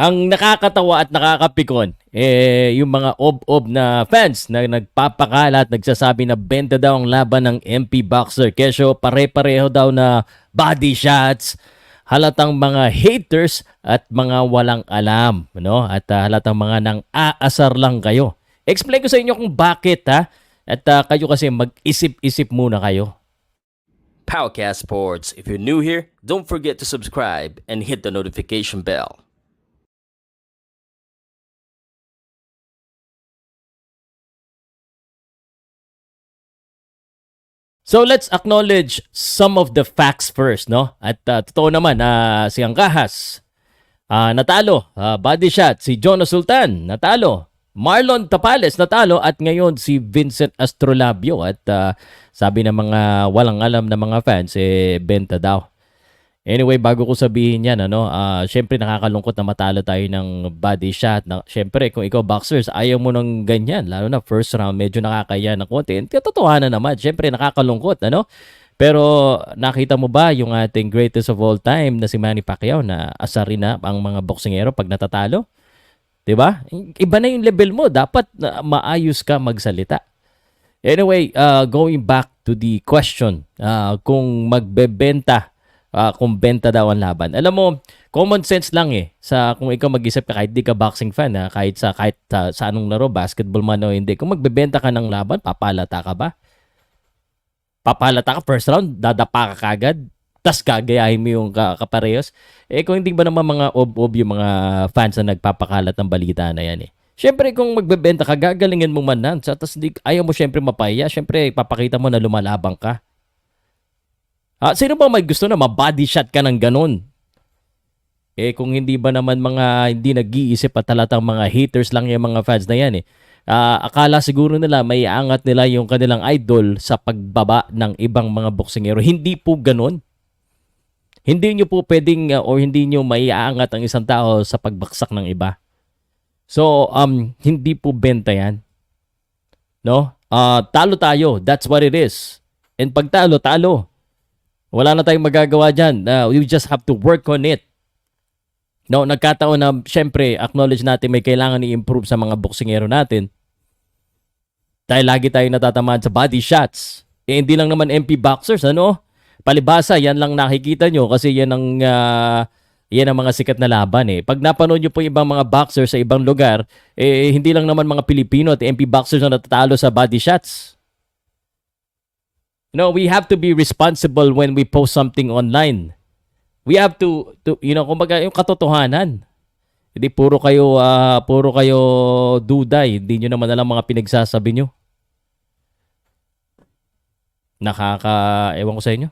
Ang nakakatawa at nakakapikon, eh, yung mga ob-ob na fans na nagpapakalat, nagsasabi na benta daw ang laban ng MP Boxer. Kesyo pare-pareho daw na body shots, halatang mga haters at mga walang alam, no? At ah, halatang mga nang aasar lang kayo. Explain ko sa inyo kung bakit ha. At ah, kayo kasi mag-isip-isip muna kayo. Powercast Sports. If you're new here, don't forget to subscribe and hit the notification bell. So let's acknowledge some of the facts first, no? At uh, totoo naman na si Angkahas ah, natalo, Ah, body shot. Si Jono Sultan natalo, Marlon Tapales natalo. At ngayon si Vincent Astrolabio. At ah, sabi ng mga walang alam na mga fans eh benta daw. Anyway, bago ko sabihin yan, ano, ah syempre nakakalungkot na matalo tayo ng body shot. Na, syempre, kung ikaw boxers, ayaw mo ng ganyan. Lalo na first round, medyo nakakaya ng konti. Katotohanan naman, syempre nakakalungkot, ano? Pero nakita mo ba yung ating greatest of all time na si Manny Pacquiao na asarin na ang mga boksingero pag natatalo? 'Di ba? Iba na yung level mo. Dapat na maayos ka magsalita. Anyway, uh, going back to the question, uh, kung magbebenta, uh, kung benta daw ang laban. Alam mo, common sense lang eh. Sa kung ikaw mag-isip ka kahit di ka boxing fan, ha, kahit sa kahit uh, sa anong laro, basketball man o hindi, kung magbebenta ka ng laban, papalata ka ba? Papalata ka first round, dadapa ka kagad, tas gagayahin mo yung ka- kaparehos. Eh kung hindi ba naman mga ob-ob yung mga fans na nagpapakalat ng balita na yan eh. Siyempre kung magbebenta ka, gagalingin mo man nan. Sa tas di, ayaw mo siyempre mapahiya. Siyempre ipapakita mo na lumalabang ka. Ah, sino ba may gusto na ma-body shot ka ng ganun? Eh kung hindi ba naman mga hindi nag-iisip at talatang mga haters lang yung mga fans na yan eh. Ah, akala siguro nila may angat nila yung kanilang idol sa pagbaba ng ibang mga boksingero. Hindi po ganun. Hindi nyo po pwedeng uh, or hindi nyo maiaangat ang isang tao sa pagbaksak ng iba. So, um, hindi po benta yan. No? Ah, talo tayo. That's what it is. And pag talo, talo. Wala na tayong magagawa dyan. Uh, we just have to work on it. No, nagkataon na syempre acknowledge natin may kailangan i-improve sa mga boksingero natin. Dahil lagi tayo natatamaan sa body shots. Eh, hindi lang naman MP boxers, ano? Palibasa, yan lang nakikita nyo kasi yan ang ah, yan ang mga sikat na laban eh. Pag napanood nyo po ibang mga boxers sa ibang lugar, eh hindi lang naman mga Pilipino at MP boxers na natatalo sa body shots. You know, we have to be responsible when we post something online. We have to, to you know, kumbaga yung katotohanan. Hindi puro kayo ah, puro kayo duday, hindi nyo naman alam mga pinagsasabi nyo. Nakaka ewan ko sa inyo.